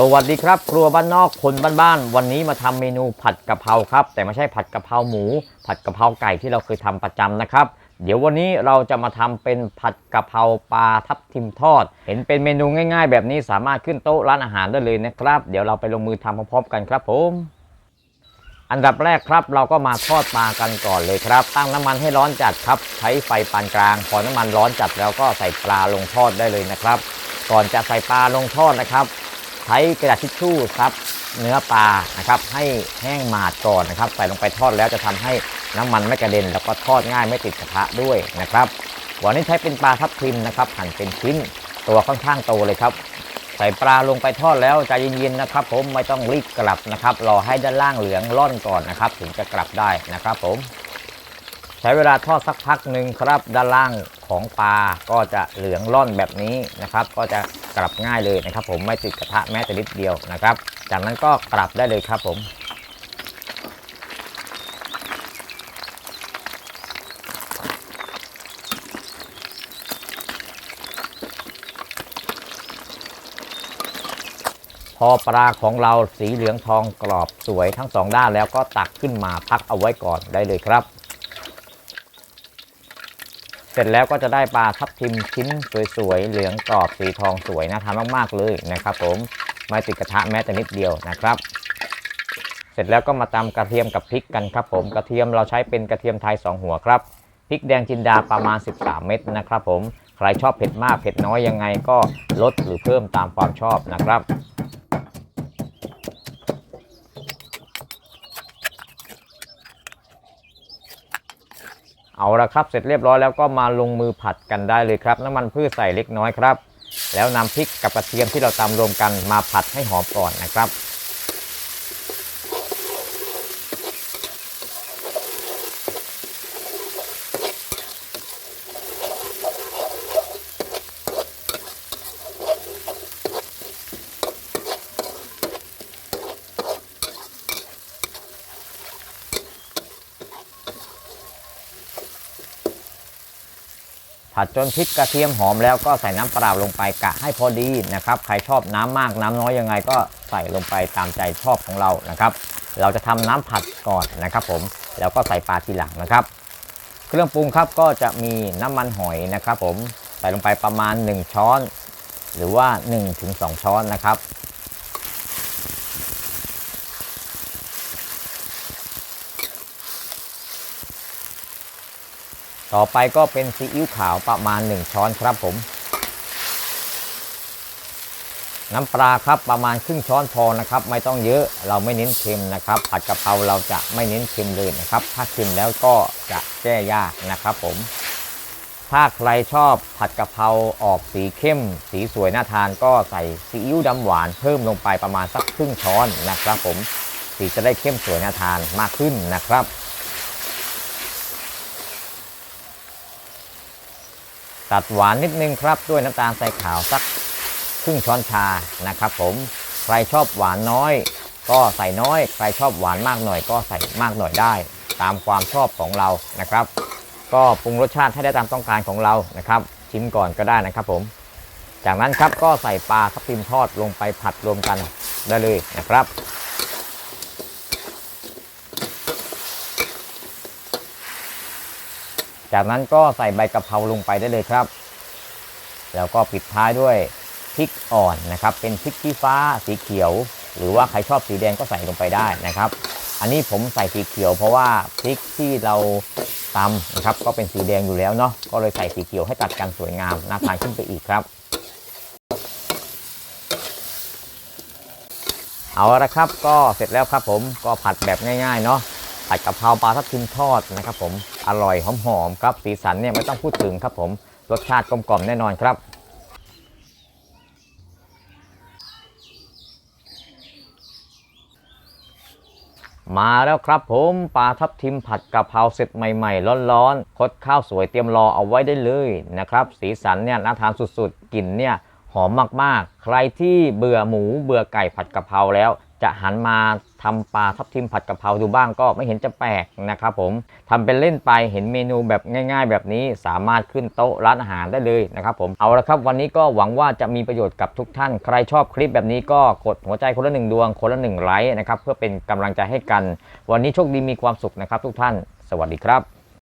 สวัสดีครับ ครัวบ้านนอกคนบ้านๆวันนี้มาทำเมนูผัดกะเพราครับ แต่ไม่ใช่ผัดกะเพราหมู ผัดกะเพราไก่ที่เราเคยทำประจำนะครับ เดี๋ยววันนี้เราจะมาทำเป็นผัดกะเพราปลาทับทิมทอด เห็นเป็นเมนูง่าย ๆ แบบนี้สามารถขึ้นโต๊ะร้านอาหารได้เลยนะครับ เดี๋ยวเราไปลงมือทำพร้อมๆกันครับผมอันดับแรกครับเราก็มาทอดปลากันก่อนเลยครับ ตั้งน้ำมันให้ร้อนจัดครับ ใช้ไฟปานกลาง พอน้ำมันร้อนจัดแล้วก็ใส่ปลาลงทอดได้เลยนะครับ ก่อนจะใส่ปลาลงทอดนะครับ ใช้กระดาษทิชชู่ซับเนื้อปลานะครับให้แห้งหมาดก่อนนะครับใส่ลงไปทอดแล้วจะทำให้น้ำมันไม่กระเด็น แล้วก็ทอดง่ายไม่ติดกระทะด้วยนะครับวันนี้ใช้เป็นปลาทับทิมนะครับหั่นเป็นชิ้นตัวค่อนข้างโตเลยครับ ใส่ปลาลงไปทอดแล้วใจเย็นๆนะครับ ผมไม่ต้องรีบกลับนะครับรอให้ด้านล่างเหลืองร่อนก่อนนะครับ ถึงจะกลับได้นะครับ ผม ใช้เวลาทอดสักพักหนึ่งครับด้านล่าง ของปลาก็จะเหลืองร่อนแบบนี้นะครับ ก็จะกลับง่ายเลยนะครับ ผมไม่ติดกระทะแม้แต่นิดเดียวนะครับ จากนั้นก็กลับได้เลยครับผมพอปลาของเราสีเหลืองทองกรอบสวยทั้งสองด้านแล้วก็ตักขึ้นมาพักเอาไว้ก่อนได้เลยครับ สร็จแล้วก็จะได้ปลาทับทิมชิ้นสวยๆ เหลืองกรอบสีทองสวยน่าทานมากๆเลยนะครับ ผมไม่ติดกระทะแม้แต่นิดเดียวนะครับ เสร็จแล้วก็มาตำกระเทียมกับพริกกันครับ ผมกระเทียมเราใช้เป็นกระเทียมไทย 2 หัวครับพริกแดงจินดาประมาณ 13 เม็ดนะครับ ผมใครชอบเผ็ดมากเผ็ดน้อยยังไงก็ลดหรือเพิ่มตามความชอบนะครับ เอาละครับ เสร็จเรียบร้อยแล้วก็มาลงมือผัดกันได้เลยครับ น้ำมันพืชใส่เล็กน้อยครับ แล้วนำพริกกับกระเทียมที่เราตำรวมกันมาผัดให้หอมก่อนนะครับ ผัดจนพริกกระเทียมหอมแล้วก็ใส่น้ำเปล่าลงไปกะให้พอดีนะครับ ใครชอบน้ำมากน้ำน้อยยังไงก็ใส่ลงไปตามใจชอบของเรานะครับ เราจะทำน้ำผัดก่อนนะครับ ผมแล้วก็ใส่ปลาทีหลังนะครับ เครื่องปรุงครับก็จะมีน้ำมันหอยนะครับ ผมใส่ลงไปประมาณ 1 ช้อน หรือว่า 1-2 ช้อนนะครับ ต่อไปก็เป็นซีอิ๊วขาวประมาณ 1 ช้อนครับผม น้ำปลาครับประมาณครึ่งช้อนพอนะครับ ไม่ต้องเยอะเราไม่เน้นเค็มนะครับ ผัดกะเพราเราจะไม่เน้นเค็มเลยนะครับ ถ้าเค็มแล้วก็จะแก้ยากนะครับผม ถ้าใครชอบผัดกะเพราออกสีเข้ม สีสวยน่าทานก็ใส่ซีอิ๊วดำหวานเพิ่มลงไปประมาณสักครึ่งช้อนนะครับ ผมสีจะได้เข้มสวยน่าทานมากขึ้นนะครับ ตัดหวานนิดนึงครับด้วยน้ำตาลทรายขาวสักครึ่งช้อนชานะครับ ผมใครชอบหวานน้อย ก็ใส่น้อย ใครชอบหวานมากหน่อย ก็ใส่มากหน่อยได้ ตามความชอบของเรานะครับ ก็ปรุงรสชาติให้ได้ตามต้องการของเรานะครับ ชิมก่อนก็ได้นะครับ ผม จากนั้นครับก็ใส่ปลาทับทิมทอดลงไปผัดรวมกันได้เลยนะครับ จากนั้นก็ใส่ใบกะเพราลงไปได้เลยครับ แล้วก็ปิดท้ายด้วยพริกอ่อนนะครับ เป็นพริกชี้ฟ้าสีเขียว หรือว่าใครชอบสีแดงก็ใส่ลงไปได้นะครับ อันนี้ผมใส่สีเขียวเพราะว่าพริกที่เราตำนะครับ ก็เป็นสีแดงอยู่แล้วเนาะก็เลยใส่สีเขียวให้ตัดกันสวยงามน่าทานขึ้นไปอีกครับ เอาละครับก็เสร็จแล้วครับผมก็ผัดแบบง่ายๆเนาะผัดกะเพราปลาทับทิมทอดนะครับผม อร่อยหอมๆครับสีสันเนี่ยไม่ต้องพูดถึงครับผมรสชาติกลมกล่อมแน่นอนครับมาแล้วครับผมปลาทับทิมผัดกะเพราเสร็จใหม่ๆ ร้อนๆ คดข้าวสวยเตรียมรอเอาไว้ได้เลยนะครับ สีสันเนี่ยน่าทานสุดๆกลิ่นเนี่ยหอมมากๆ ใครที่เบื่อหมูเบื่อไก่ผัดกะเพราแล้ว จะหันมาทำปลาทับทิมผัดกะเพราดูบ้างก็ไม่เห็นจะแปลกนะครับผมทำเป็นเล่นไปเห็นเมนูแบบง่าย ๆ แบบนี้สามารถขึ้นโต๊ะร้านอาหารได้เลยนะครับผมเอาละครับวันนี้ก็หวังว่าจะมีประโยชน์กับทุกท่าน ใครชอบคลิปแบบนี้ก็กดหัวใจคนละหนึ่งดวงคนละหนึ่งไลค์นะครับเพื่อเป็นกำลังใจให้กัน วันนี้โชคดีมีความสุขนะครับทุกท่าน สวัสดีครับ